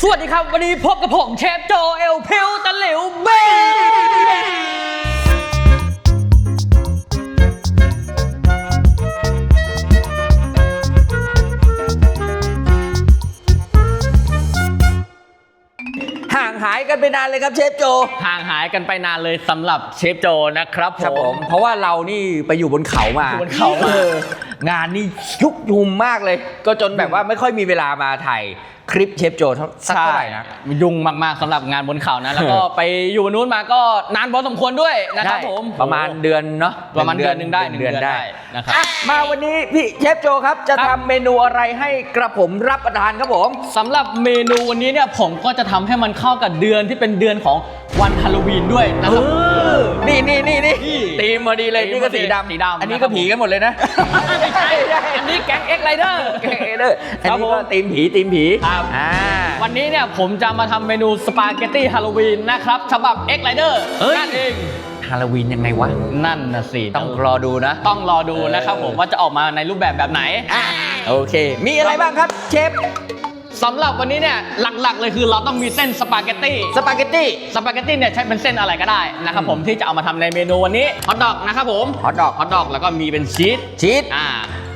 สวัสดีครับ วันนี้พบกับผมเชฟโจเอลพิวตะหลิวเบ้ห่างหายกันไปนานเลยครับเชฟโจ ห่างหายกันไปนานเลยสำหรับเชฟโจนะครับครับผผม ม เพราะว่าเรานี่ไปอยู่บนเขามาอยู่บนเขามา อองานนี่ยุกยุมมากเลย ก็จนแบบว่าไม่ค่อยมีเวลามาถ่าย คลิปเชฟโจเท่าสักเท่าไหร่นะยุ่งมากๆสำหรับงานบนเขานะ แล้วก็ไปอยู่บนนู้นมาก็นานพอสมควรด้วยนะครับใช่ผมประมาณเดือนเนาะประมาณเดือนหนึ่งได้หนึ่งเดือนได้นะครับอะมาวันนี้พี่เชฟโจครับจะครัทำบเมนูอะไรให้กระผมรับประทานครับผมสำหรับเมนูวันนี้เนี่ยผมก็จะทำให้มันเข้ากับเดือนที่เป็นเดือนของวันฮาโลวีนด้วยนะครับนี่นี่นี่นี่นี่ตีมพอดีเลยธีมนี่ก็สีพอดีดำสีดำอันนี้นะครัก็บผีกันหมดเลยนะไม่ใช่อันนี้แก๊งเอ็กไรเดอร์เก๋เลยอันครับนี้ผมก็ตีมผีตีมผีครับ อ่า วันนี้เนี่ยผมจะมาทำเมนูสปาเกตตี้ฮาโลวีนนะครับฉบับ X Rider เฮ้ย นั่นเอง ฮาโลวีนยังไงวะ นั่นนะสิต้องรอดูนะ ต้องรอดูนะครับผมว่าจะออกมาในรูปแบบแบบไหน อะโอเค มีอะไรบ้างครับเชฟ สำหรับวันนี้เนี่ยหลักๆเลยคือเราต้องมีเส้นสปาเกตตี้สปาเกตตี้สปาเกตตี้เนี่ยใช้เป็นเส้นอะไรก็ได้นะครับผมที่จะเอามาทำในเมนูวันนี้ฮอทดอกนะครับผมฮอทดอกฮอทดอกแล้วก็มีเป็นชีสชีสอ่า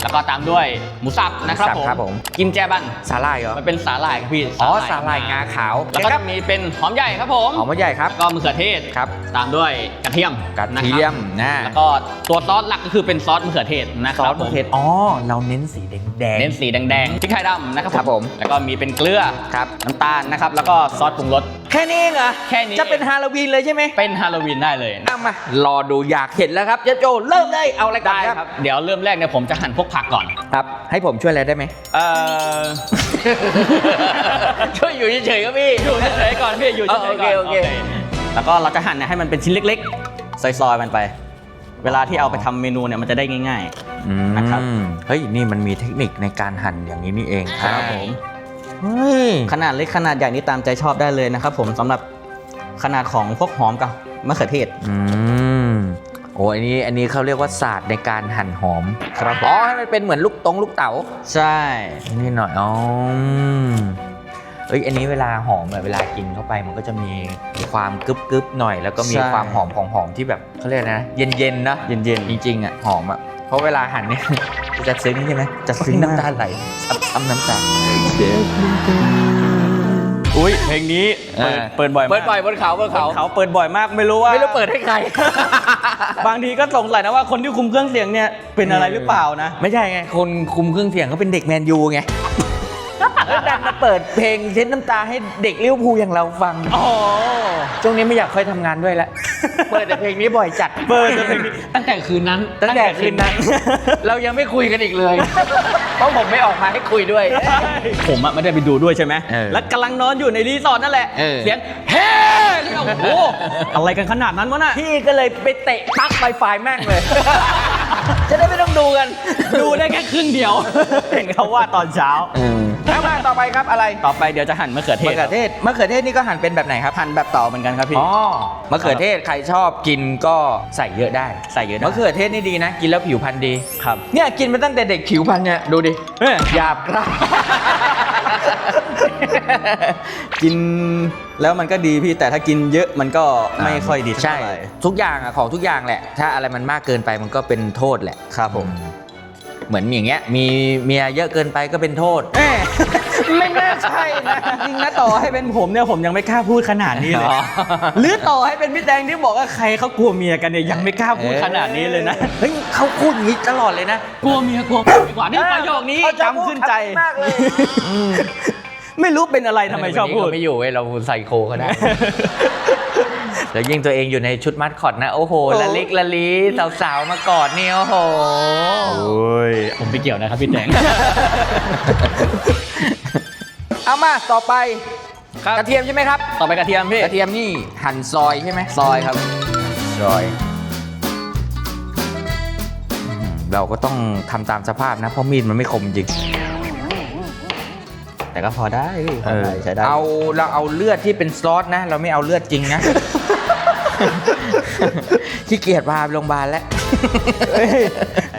แล้วก็ตามด้วยหมูสับนะครับหมูสับครับผม กินแจบันสาหร่ายเหรอมันเป็นสาหร่ายครับพี่อ๋อสาหร่ายงาขาวแล้วก็จะมีเป็นหอมใหญ่ครับผมหอมมะใหญ่ครับแล้วก็มะเขือเทศครับตามด้วยกระเทียมกระนคบเทียมนะแล้วก็ตัวซอสหลักก็คือเป็นซอสมะเขือเทศนะคซอรัสบมะเขือเทศอ๋อเราเน้นสีแดงแดงเน้นสีแดงๆพริกไทยดำนะครับครับผมแล้วก็มีเป็นเกลือครับน้ำตาลนะครับ แล้วก็ซอสปรุงรส แค่นี้เองเหรอแค่นี้ จะเป็นฮาโลวีนเลยใช่ไหมเป็นฮาโลวีนได้เลยนะ เอามารอดูอยากเห็นแล้วครับเชฟโจเริ่มเลยเอาอะไรก่อนได้ครับครับเดี๋ยวเริ่มแรกเนี่ยผมจะหั่นพวกผักก่อน ครับ ให้ผมช่วยอะไรได้ไหม เอ่อ ช่วยอยู่เฉยๆครับพี่อยู่เฉยๆก่อนพี่อยู่เฉยๆก่อนโอเคโอเค แล้วก็เราจะหั่นเนี่ยให้มันเป็นชิ้นเล็กๆ ซอยๆมันไป เวลาที่เอาไปทำเมนูเนี่ยมันจะได้ง่าย นะครับ อืมเฮ้ยนี่มันมีเทคนิคในการหั่นอย่างนี้นี่เองครับผม เฮ้ยๆขนาดเล็กขนาดใหญ่นี่ตามใจชอบได้เลยนะครับผมสำหรับขนาดของพวกหอมกับมะเขือเทศ อืมโอ้อันนี้อันนี้เขาเรียกว่าศาสตร์ในการหั่นหอมครับผม อ๋อให้มันเป็นเหมือนลูกตงลูกเต๋าใช่นี่หน่อยอ๋อเอ้ยอันนี้เวลาหอมอะเวลากินเข้าไปมันก็จะมีความกรึบกรึบๆหน่อย แล้วก็มีความหอมของหอมที่แบบเขาเรียกอะไรนะ เย็นเย็นๆนะเย็นจริงๆอะหอมอะ เพราะเวลาหั่นเนี่ยจะซึ้งใช่ไหมจะซึ้งน้ำตาไหลซับซ้ำน้ำตาๆอุ้ยเพลงนี้เปิดอ่าเปิดบ่อยมากเปิดบ่อยบนเขาบนเขาเขาเปิดบ่อยมากไม่รู้ว่าไม่รู้เปิดให้ใคร บางทีก็สงสัยนะว่าคนที่คุมเครื่องเสียงเนี่ยเป็นอะไรหรือเปล่านะ ไม่ใช่ไงคนคุมเครื่องเสียงเขาเป็นเด็กแมนยูไง แล้วดันมาเปิดเพลงเช็ดน้ำตาให้เด็กลิเวอร์พูลอย่างเราฟังอ๋อช่วงนี้ไม่อยากค่อยทำงานด้วยละเปิดแต่เพลงนี้บ่อยจัดเปิดแต่เพลงนี้ตั้งแต่คืนนั้น ตั้งแต่คืนนั้น เรายังไม่คุยกันอีกเลย เพราะผมไม่ออกมาให้คุยด้วย ผมอะไม่ได้ไปดูด้วยใช่ไหมเออแล้วกำลังนอนอยู่ในรีสอร์ทนั่นแหละเออเสียงเฮ้ขึ้นมาโอ้โหอะไรกันขนาดนั้นวะน่ะพี่ก็เลยไปเตะปลั๊กไฟไฟแม่งเลย จะได้ไม่ต้องดูกัน ดูได้แค่ครึ่งเดียว เห็นเขาว่าตอนเช้า แล้วมาต่อไปครับอะไรต่อไปเดี๋ยวจะหั่นมะเขือเทมะศเขือเทศมะเขือเทศนี่ก็หั่นเป็นแบบไหนครับหั่นแบบต่อเหมือนกันครับพี่อ๋อมะเขือเทศใครชอบกินก็ใส่เยอะได้ใส่เยอะนะมะเขือเทศนี่ดีนะ กินแล้วผิวพรรณดี ครับ เนี่ยกินมาตั้งแต่เด็กผิวพรรณเนี่ยดูดิเอ้ยหยาบกร้าน กินแล้วมันก็ดีพี่แต่ถ้ากินเยอะมันก็ไม่ค่อยดีเท่าใช่ไหร่ทุกอย่างอะของทุกอย่างแหละ ถ้าอะไรมันมากเกินไปมันก็เป็นโทษแหละ ครับผม เหมือนอย่างเงี้ยมีเมียเยอะเกินไปก็เป็นโทษเอ้ยไม่น่าใช่นะจริงนะต่อให้เป็นผมเนี่ยผมยังไม่กล้าพูดขนาดนี้เลย อ๋อ หรือต่อให้เป็นพี่แดงที่บอกว่าใครเขากลัวเมียกันเนี่ยยังไม่กล้าพูดขนาดนี้เลยนะเฮ้ยเขาพูดอย่างนี้ตลอดเลยนะ กลัวเมียกลัวผัวดีกว่านี่ประโยคนี้เขาจะจำขึ้นใจพูดคำนี้มากเลยไม่รู้เป็นอะไรทำไมชอบพูด วันนี้เขาไม่อยู่เว้ยเราใส่โคเขาได้ แล้วยิ่งตัวเองอยู่ในชุดมัดคอตนะ โอ้โหโอ้ละลิกละลีสาวๆมากอดเนี่ยโอ้โหโอ้ยผมไม่เกี่ยวนะครับพี่แดงเอามาต่อไปครับกระเทียมใช่ไหมครับ ต่อไปกระเทียมพี่กระเทียมนี่หั่นซอยใช่ไหมซอยครับ ซอยอืมเราก็ต้องทำตามสภาพนะ เพราะมีดมันไม่คมจริง แต่ก็พอได้พี่พอได้ใช้ได้ เอาเราเอาเลือดที่เป็นซอสนะ เราไม่เอาเลือดจริงนะ ขี้เกียจพาไปโรงพยาบาลแล้ว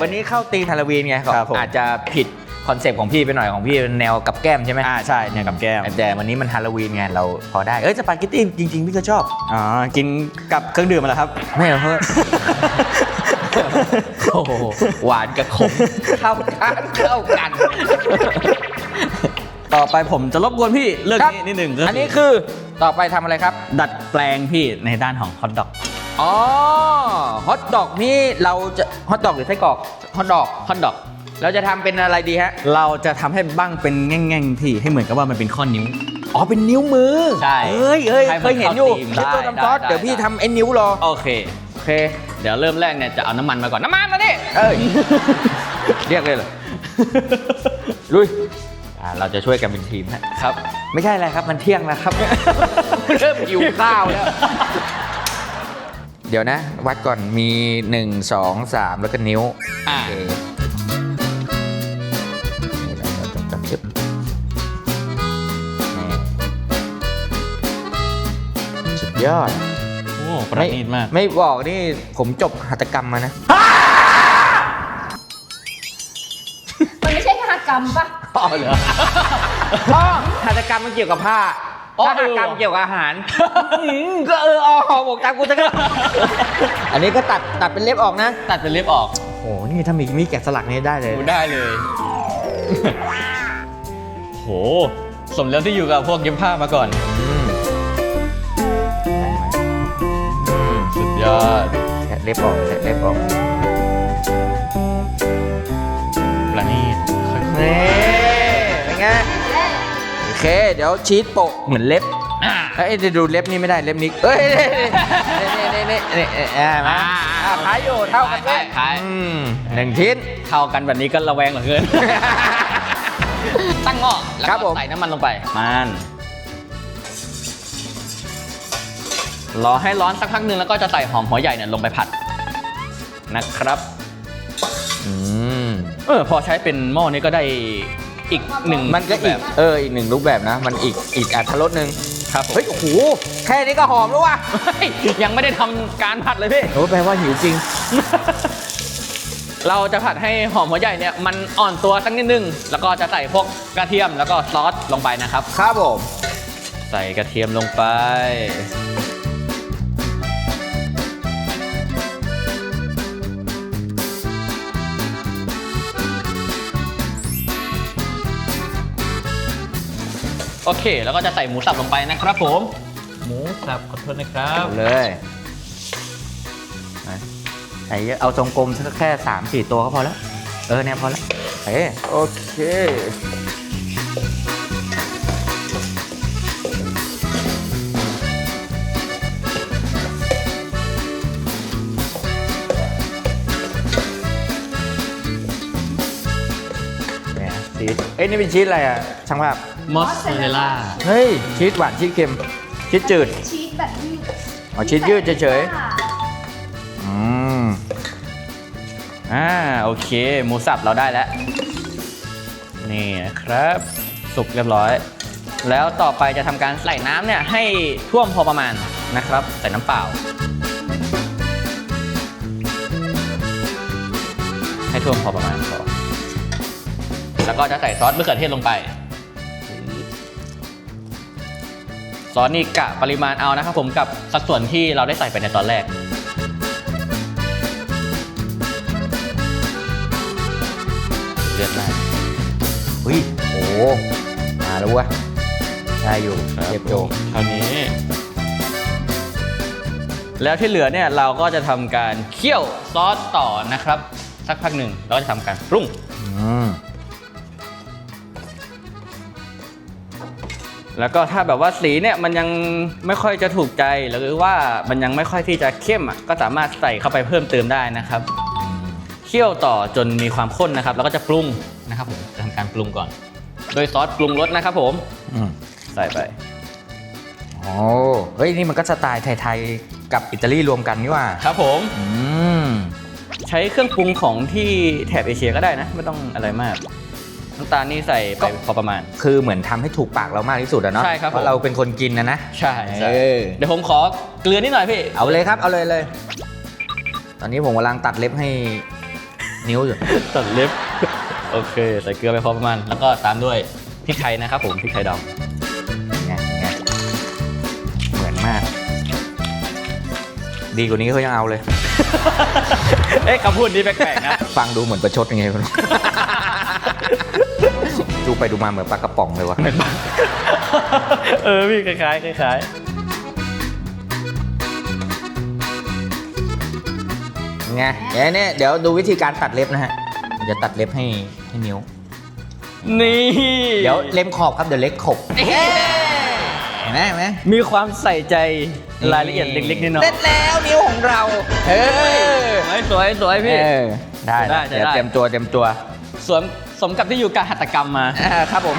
วันนี้เข้าตีนฮาโลวีนไงครับผม อาจจะผิดคอนเซปต์ของพี่ไปหน่อยของพี่เป็นแนวกับแก้มใช่ไหมอ่าใช่เนี่ยกับแก้มแต่วันนี้มันฮาโลวีนไงเราพอได้ เอ้ยสปาเกตตี้จริงๆพี่ก็ชอบอ๋อกินกับเครื่องดื่มอะไรครับ ไม่เอาเพิ่มโอ้โหหวานกับขมเข้ากันเข้ากัน ต่อไปผมจะรบกวนพี่เรื่องครับนี้นิดหนึ่งก็อันนี้คือต่อไปทำอะไรครับ ดัดแปลงพี่ในด้านของฮอทดอกอ๋อฮอทดอกนี่เราจะฮอทดอกหรือไส้กรอกฮอทดอกฮอทดอกเราจะทำเป็นอะไรดีฮะ เราจะทำให้บ้างเป็นแง่งๆพี่ให้เหมือนกับว่ามันเป็นข้อนิ้ว อ๋อ เป็นนิ้วมือ ใช่ เอ้ยเอ้ยให้มันเคยเห็นอยู่เข้าธีมคลิปตัวได้ทำซอสได้เดี๋ยวพี่ได้ทำไอ้นิ้วรอ โอเค โอเค เดี๋ยวเริ่มแรกเนี่ยจะเอาน้ำมันมาก่อน น้ำมันมาดิเอ้ย เรียกเลยเหรอ ลุย อ่าเราจะช่วยกันเป็นทีมฮะครับ ไม่ใช่อะไรครับมันเที่ยงแล้วครับ เริ่มหิวข้าวแล้ว เดี๋ยวนะ วัดก่อนมี 1 2 3 แล้วก็นิ้วอ่า โอเคจับจึ๊บนี่สุดยอด โอ้ประณีตมาก ไม่บอกนี่ผมจบหัตถกรรมมานะ มันไม่ใช่ฆาตกรรมปะ อ๋อเหรอเพราะหัตถกรรมมันเกี่ยวกับผ้าอ๋อถ้าหัตถกรรมเออเกี่ยวกับอาหารอืมก็เอออ๋อบอกตามกูจะก็อันนี้ก็ตัดตัดเป็นเล็บออกนะ ตัดเป็นเล็บออกโอ้โห นี่ถ้ามีมีแกะสลักนี่ได้เลยดูได้เลย โห สมแล้วที่อยู่กับพวกเย็บผ้ามาก่อน อืมได้ไหมอืมสุดยอดแกะเล็บออกแกะเล็บออกประณีตค่อยนี่เป็นไงโอ เค เดี๋ยวชีสโปะเหมือนเล็บๆอ่าเอ้ยเดี๋ยวดูเล็บนี่ไม่ได้เล็บนี้เอ้ยนี่นี่นี่นี่นี่นี่อ่ามาอ่าขายอยู่เท่ากันไหมขายขายอืมหนึ่งชิ้นเท่ากันแบบนี้ก็ระแวงเหลือเกินตั้งหม้อแล้วครับผก็มใส่น้ำมันลงไปมันรอให้ร้อนสักพักหนึ่งแล้วก็จะใส่หอมหัวใหญ่เนี่ยลงไปผัดนะครับ อืม เออพอใช้เป็นหม้อนี้ก็ได้ อีกหนึ่งมันก็แบอีกบเออ อีกหนึ่งรูปแบบนะ มันอีก อีกอัตรสหนึ่งครับผม เฮ้ย โอ้โห แค่นี้ก็หอมแล้วว่ะเฮ้ยยังไม่ได้ทำการผัดเลยพี่ โอ้แปลว่าหิวจริง เราจะผัดให้หอมหัวใหญ่เนี่ยมันอ่อนตัวสักนิดนึง แล้วก็จะใส่พวกกระเทียมแล้วก็ซอสลงไปนะครับ ครับผม ใส่กระเทียมลงไป โอเค แล้วก็จะใส่หมูสับลงไปนะครับผม หมูสับขอโทษนะครับเอาเลยนะใส่เยอะเอาทรงกลมสักแค่สามสี่ตัวก็พอแล้ว เออเนี่ยพอแล้วเอ้โอเคเนี่ยชีสเอ้ยนี่เป็นชีสอะไรอะช่างภาพ มอสซาเรลล่าเฮ้ย ชีสหวานชีสเค็ม ชีสจืด ชีสแบบยืดอ๋อชีสยืดเฉย อืม อ่า โอเค หมูสับเราได้แล้ว นี่นะครับ สุกเรียบร้อย แล้วต่อไปจะทำการใส่น้ำเนี่ยให้ท่วมพอประมาณนะครับ ใส่น้ำเปล่า ให้ท่วมพอประมาณพอแล้วก็จะใส่ซอสมะเขือเทศลงไป ซอสนี่กะปริมาณเอานะครับผมกับสัดส่วนที่เราได้ใส่ไปในตอนแรก เลือดมากอุ้ยโอ้มาแล้ววะได้อยู่เก็บโจคราวนี้ แล้วที่เหลือเนี่ยเราก็จะทำการเคี่ยวซอสต่อนะครับ สักพักหนึ่งเราจะทำการปรุงอืม แล้วก็ถ้าแบบว่าสีเนี่ยมันยังไม่ค่อยจะถูกใจหรือว่ามันยังไม่ค่อยที่จะเข้มอะก็สามารถใส่เข้าไปเพิ่มเติมได้นะครับเคี่ยวต่อจนมีความข้นนะครับ แล้วก็จะปรุงนะครับผมจะทำการปรุงก่อน โดยซอสปรุงรสนะครับผมอืมใส่ไป โอ้เฮ้ยนี่มันก็สไตล์ไทยๆกับอิตาลีรวมกันนี่หว่าครับผมอืมใช้เครื่องปรุงของที่แถบเอเชียก็ได้นะ ไม่ต้องอะไรมาก น้ำตาลนี่ใส่ไปพอประมาณ คือเหมือนทำให้ถูกปากเรามากที่สุดอะเนาะใช่ครับผม เพราะเราเป็นคนกินนะนะใช่ใช่เออเดี๋ยวผมขอเกลือนิดหน่อยพี่ เอาเลยครับเอาเลยเลย ตอนนี้ผมกำลังตัดเล็บให้นิ้วอยู่ ตัดเล็บ โอเค ใส่เกลือไปพอประมาณ แล้วก็ตามด้วยพริกไทยนะครับผมพริกไทยดไงไงเหมือนมาก ดีกว่านี้เขายังเอาเลยำเอ๊ะคำพูดนี้แปลกๆนะ ฟังดูเหมือนประชดยังไงไม่รู้ดู ไปดูมาเหมือนปลากระป๋องเลยวะ เออพี่คล้ายๆคล้ายไงเดี๋ยวเนี่ยเดี๋ยวดูวิธีการตัดเล็บนะฮะจะตัดเล็บให้ให้นิ้ว ๆนี่เดี๋ยวเล็มขอบครับเดี๋ยวเล็กขบเห็นไหมเห็นไหมมีความใส่ใจรายละเอียดเล็กๆน้อยเสร็จแล้วนิ้วของเรา เออๆเฮ้ยสวยสวยพี่ เออได้ได้นะเดี๋ยวได้เตรียมตัวเตรียมตัว สวม สมกับที่อยู่การหัตถกรรมมา อ่าครับผม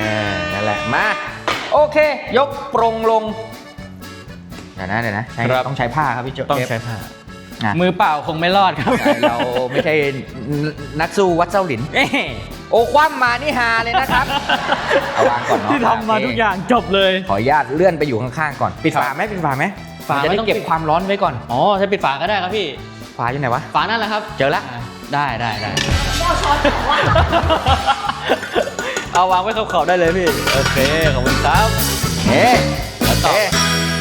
เออนั่นแหละ มา โอเค ยกปรงลง เดี๋ยวนะเดี๋ยวนะใช้ครับ ต้องใช้ผ้าครับพี่โจต้องใช้ผ้าอะมือเปล่าคงไม่รอดครับใช่เราไม่ใช่นักสู้วัดเจ้าหลิน เอ๊ะโอ้คว่ำมานี่ฮาเลยนะครับ เอาวางก่อนเนาะที่ทำมาทุกอย่างจบเลย ขออนุญาตเลื่อนไปอยู่ข้างๆก่อน ปิดฝาไหมปิดฝาไหมฝามันจะไม่ได้ต้องเก็บปิด ความร้อนไว้ก่อน อ๋อใช้ปิดฝาก็ได้ครับพี่ฝาอยู่ไหนวะ ฝานั่นแหละครับเจอละได้ได้ได้แก้วช้อนของว่าเอาวางไว้ขอบๆได้เลยพี่ โอเค ขอบคุณครับเอ๊ะแล้วต่อเอ๊ะ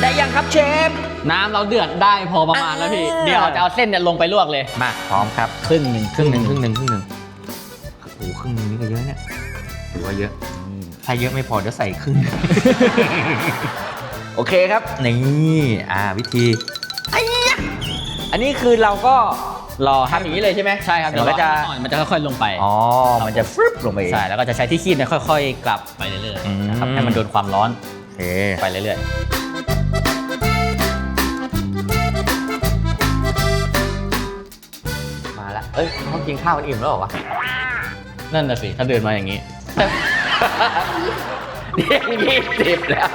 ได้ยังครับเชฟ น้ำเราเดือดได้พอประมาณแล้วพี่ อ่า เดี๋ยวเราจะเอาเส้นเนี่ยลงไปลวกเลย มาพร้อมครับ ครึ่งหนึ่งครึ่งหนึ่งครึ่งหนึ่งครึ่งหนึ่งโอ้โหครึ่งหนึ่งนี่ก็เยอะเนี่ยถือว่าเยอะถ้าเยอะไม่พอเดี๋ยวใส่ครึ่ง โอเคครับ นี่ อ่า วิธีไอ้ยะ อันนี้คือเราก็รอทำอย่างนี้เลยใช่ไหมใช่ครับเดี๋ยวก็จะรอให้มันอ่อนมันจะค่อยๆลงไปอ๋อมันจะฟรึบลงไปเองใช่แล้วก็จะใช้ที่คีบเนี่ยค่อย ๆ กลับไปเรื่อยอืมๆนะครับให้มันโดนความร้อนโอเคไปเรื่อยมาละเอ้ยเขากินข้าวกันอิ่มแล้วเหรอวะๆนั่นน่ะสิ ถ้าเดินมาอย่างนี้เที่ยงยี่สิบแล้ว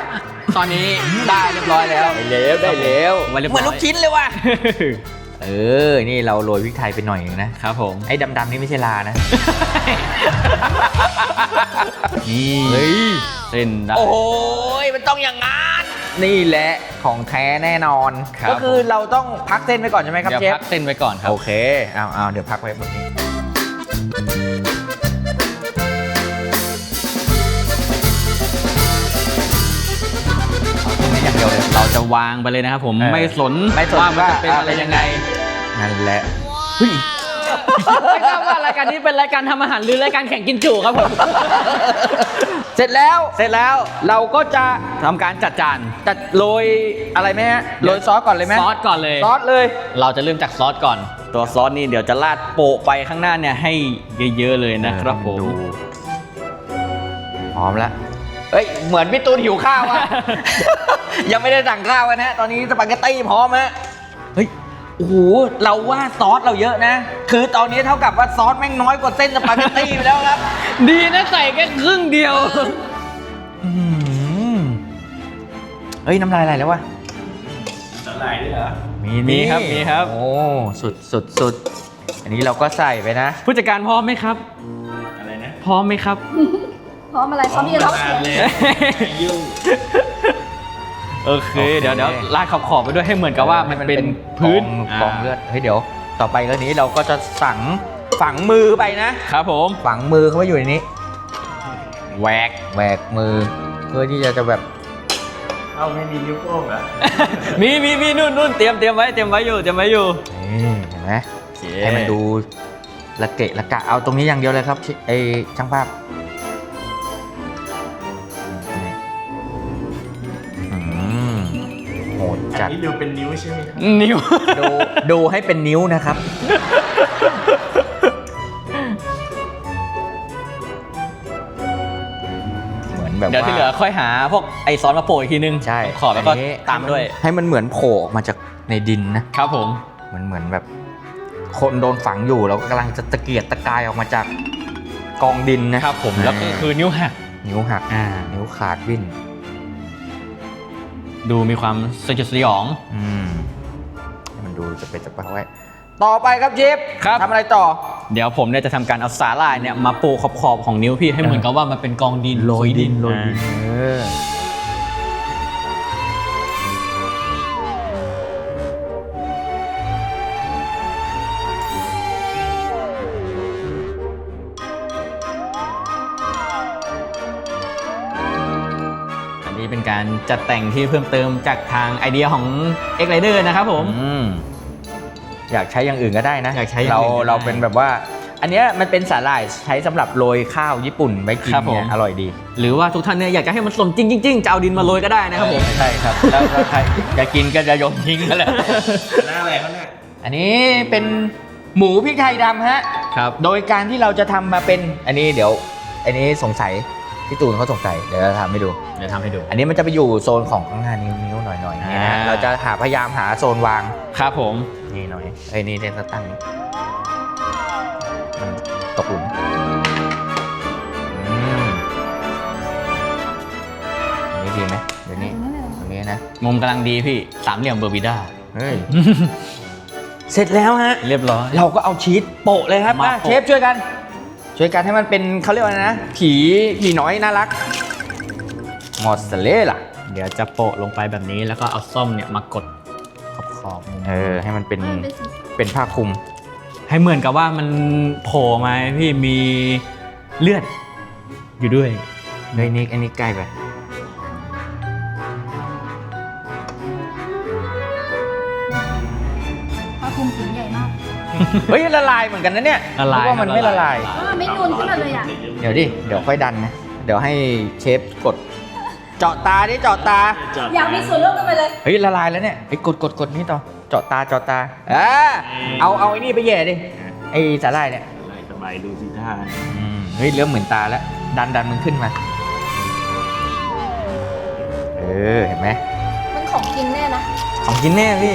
ตอนนี้ได้เรียบร้อยแล้วได้แล้วได้แล้วไว้เรียบเหร้มืออยนลูกชิ้นเลยว่ะเออ นี่เราโรยพริกไทยไปหน่อยนึงนะครับผม ไอ้ดำๆนี่ไม่ใช่ลานะ นี่เฮ้ยเส้นได้โอ้โหมันต้องอย่างงั้น นี่แหละของแท้แน่นอนครับก็คือเราต้องพักเส้นไว้ก่อนใช่ไหมครับเดี๋ยวเชฟพักเส้นไว้ก่อนครับ โอเค เอาเอาเดี๋ยวพักไว้แบบนี้ จะวางไปเลยนะครับผมเออไม่สนไม่สนว่ามันว่าจะเป็นอะไรยังไงนั่นแหละเฮ้ยไม่ทราบว่ารายการนี้เป็นรายการทำอาหารหรือรายการแข่งกินจุครับผม เสร็จแล้ว เสร็จแล้ว เราก็จะทำการจัดจาน จัดโรยอะไรไหมฮะ โรยซอสก่อนเลยไหมซอสก่อนเลย ซอสเลย เราจะเริ่มจากซอสก่อน ตัวซอสนี่เดี๋ยวจะราดโปะไปข้างหน้าเนี่ยให้เยอะๆเลยนะครับผมดูพร้อมแล้ว เฮ้ย เหมือนพี่ตูนหิวข้าวอะ ยังไม่ได้สั่งข้าวกันนะ ตอนนี้สปาเกตตี้พร้อมฮะ เฮ้ย โอ้โห เราว่าซอสเราเยอะนะ คือตอนนี้เท่ากับว่าซอสแม่งน้อยกว่าเส้นสปาเกตตี้ไปแล้วครับ ดีนะใส่แค่ครึ่งเดียวอืมเฮ้ย น้ำลายไหลแล้ววะไหลด้วยเหรอ มีมีครับ มีครับ โอ้ สุดสุดสุด อันนี้เราก็ใส่ไปนะ ผู้จัดการพร้อมไหมครับ อะไรนะ พร้อมไหมครับ พร้อมอะไรพร้อมที่จะร้องเสียงเลยยุ่งโอเคโอเค เดี๋ยวเดี๋ยวลาดขอบๆไปด้วยให้เหมือนกับว่ามันเป็นพื้นกองเลือดเฮ้ยเดี๋ยว ต่อไปก็นี้เราก็จะฝังฝังมือไปนะครับผมฝังมือเข้าไปอยู่ในนี้แหวกแหวกมือ เพื่อที่จะจะแบบเอาไม่มีนิ้วโป้งเหรอมีมีมีนู่นนู่นเตรียมเตรียมไว้เตรียมไว้อยู่เตรียมไว้อยู่นี่เห็นไหมให้มันดูละเกะละกะเอาตรงนี้อย่างเดียวเลยครับชิไอช่างภาพ จัดนนี้ดูเป็นนิ้วใช่ไหมครับนิ้ว ดูดูให้เป็นนิ้วนะครับ เหมือนแบบเดี๋ยวว่าที่เหลือค่อยหาพวกไอซอสมาโปะอีกทีนึงใช่ขอบแล้วก็นนี้ ตามด้วย ให้มันเหมือนโผล่ออกมาจากในดินนะ ครับผมมันเหมือนแบบ คนโดนฝังอยู่แล้วก็กำลังจะตะเกียกตะกายออกมาจากกองดินนะครับผม แล้วก็คือนิ้วหัก นิ้วหัก อ่า นิ้วขาดวิ่น ดูมีความสยดสยอง อืมให้มันดูจะเป็นจะไปไว้ ต่อไปครับเชฟครับ ทำอะไรต่อ เดี๋ยวผมเนี่ยจะทำการเอาสาหร่ายเนี่ยมาโปะขอบๆของนิ้วพี่ให้เหมือนกับว่ามันเป็นกองดินโรยดินอ่าโรยดิน เออ การจัดแต่งที่เพิ่มเติมจากทางไอเดียของ X Rider นะครับผม อืมอยากใช้อย่างอื่นก็ได้นะอยากใช้อย่างเราอื่นก็ได้เราเป็นแบบว่า อันเนี้ยมันเป็นสาหร่ายใช้สำหรับโรยข้าวญี่ปุ่นไว้กินครับผม เนี่ยอร่อยดีหรือว่าทุกท่านเนี่ยอยากจะให้มันสมจริงจริงๆจะเอาดินมาโรยก็ได้นะครับผม ใช่ครับแล้วก็ใครอยากกินก็จะโยนทิ้งนั่นแหละหน้าอะไรเขาเนี่ยอันนี้เป็นหมูพริกไทยดำฮะ ครับ โดยการที่เราจะทำมาเป็นอันนี้เดี๋ยว อันนี้สงสัย พี่ตูนเขาสงสัยเดี๋ยวจะทำให้ดู เดี๋ยวทำให้ดู อันนี้มันจะไปอยู่โซนของข้างหน้านิ้วนิ้วหน่อยหน่อยๆนี่นะอ่า เราจะหาพยายามหาโซนวางครับผม นี่หน่อยไอ้ยนี่เล่นสตั้งนี้มันตกหลุมอืมอันนี้ดีไหมเดี๋ยวนี้ตรงนี้นะมุมกำลังดีพี่ สามเหลี่ยมเบอร์บิด้า เฮ้ยเสร็จแล้วฮะ เรียบร้อย เราก็เอาชีสโปะเลยครับมาอะโปะ เชฟช่วยกัน ช่วยกันให้มันเป็นเขาเรียกว่าอะไรนะ ผีผีน้อยน่ารักมอสซาเรลล่ะ เดี๋ยวจะโปะลงไปแบบนี้แล้วก็เอาส้มเนี่ยมากดขอบขอบๆมุมเออ ให้มันเป็นมันเป็นสีเป็นผ้าคลุม ให้เหมือนกับว่ามันโผล่มาพี่มีเลือดอยู่ด้วย เฮ้ยนิกอันนี้ใกล้ไป เฮ้ยละลายเหมือนกันนะเนี่ยละลายเพราะว่ามันไม่ละละลาลายยแล้วมันไม่นูนขึ้นมาเลยอะเดี๋ยวดิ เดี๋ยวค่อยดันนะ เดี๋ยวให้เชฟกด เจาะตาดิเจาะตา อยากมีส่วนร่วมกันไปเลยเฮ้ยละลายแล้วเนี่ยเฮ้ยกดกดกดนี่ต่อ เจาะตาเจาะตาอ่าเอาเอาไอ้นี่ไปแย่ดิ ไอ้สาหร่ายเนี่ยอะไรสบายดูสิท่าอืมเฮ้ยเริ่มเหมือนตาแล้ว ดันดันมันขึ้นมา เออเห็นไหมมันของกินแน่นะ ของกินแน่พี่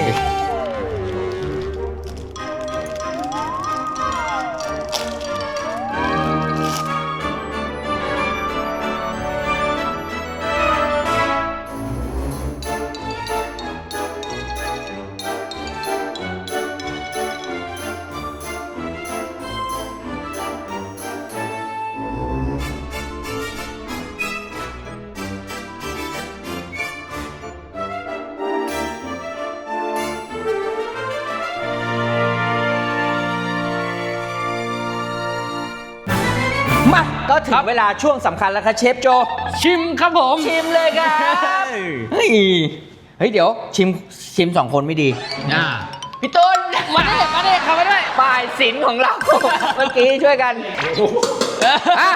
ถึงเวลาช่วงสำคัญแล้วครับเชฟโจ ชิมครับผม ชิมเลยครับเฮ้ยเฮ้ยเดี๋ยวชิมชิมสองคนไม่ดีอ่าพี่ต้นมาได้มาได้เข้ามาด้วยฝ่ายศิลป์ของเรา เมื่อกี้ช่วยกันอะ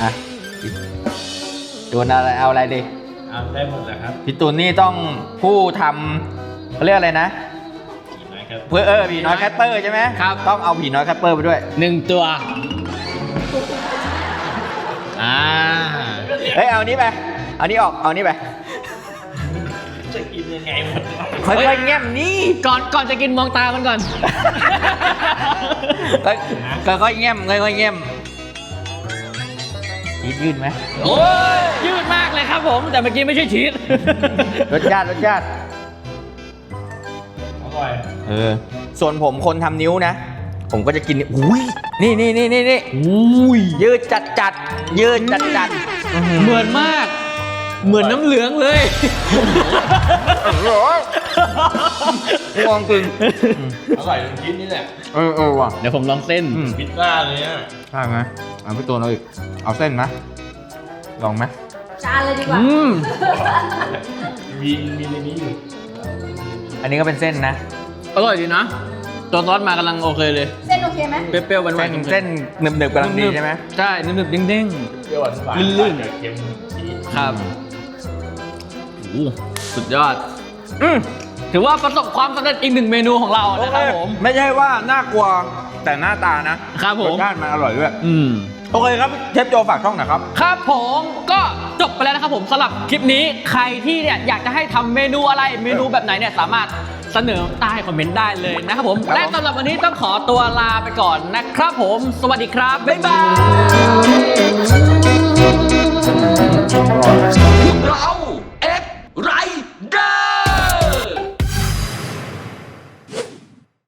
อะตูนอะไรเอาอะไรดีเอาได้หมดแล้วครับ พี่ตูนนี่ต้องผู้ทำเขาเรียกอะไรนะกี่ไม้ครับ เพื่อเออผีน้อยแคปเปอร์ใช่ไหมครับ ต้องเอาผีน้อยแคปเปอร์ไปด้วย หนึ่งตัว อ่า เฮ้ย เอานี้ไป เอานี้ออก เอานี้ไป จะกินยังไงหมดค่อยๆแง้มนี่ก่อนก่อนจะกินมองตามันก่อน ค่อยค่อยๆแง้มค่อยๆแง้มยืดยืดไหมโอ้ยยืดมากเลยครับผม แต่เมื่อกี้ไม่ใช่ชีสรสชาติรสชาติอ ร่อยเออส่วนผมคนทำนิ้วนะ ผมก็จะกินอุ้ยนี่นี่นี่นี่นี่อุ้ยยืดจัดจัดยืดจัดจัดเหมือนมาก เหมือนน้ำเหลืองเลยงงกึ่งอร่อยจนชิ้นนี่แหละเออเออว่ะเดี๋ยวผมลองเส้นอืมพิซซ่าเลยอะใช่ไหมเอาพี่ตัวเราอีกเอาเส้นไหมลองไหมจานเลยดีกว่าอืมมีมีในนี้อยู่ อันนี้ก็เป็นเส้นนะอร่อยดีนะตัวซอสมากำลังโอเคเลย เส้นโอเคไหมเปรี้ยวๆหวานเส้นๆเส้นหนึบๆกำลังดีใช่ไหมใช่นึบๆเด้งเปรี้ยวหวานหวานลื่นๆกับเค็มชีสๆครับโอ้สุดยอดอืมถือว่าประสบความสำเร็จอีกหนึ่งเมนูของเรานะครับผม ไม่ใช่ว่าน่ากลัวแต่หน้าตานะครับผม รสชาติมันอร่อยด้วย อืม โอเคครับเชฟโจฝากช่องหน่อยครับ ครับผมก็จบไปแล้วนะครับผมสำหรับคลิปนี้ใครที่เนี่ยอยากจะให้ทำเมนูอะไรเมนูแบบไหนเนี่ยสามารถเสนอใต้คอมเมนต์ได้เลยนะครับผมครับผมและสำหรับวันนี้ต้องขอตัวลาไปก่อนนะครับผม สวัสดีครับ บ๊ายบายเรา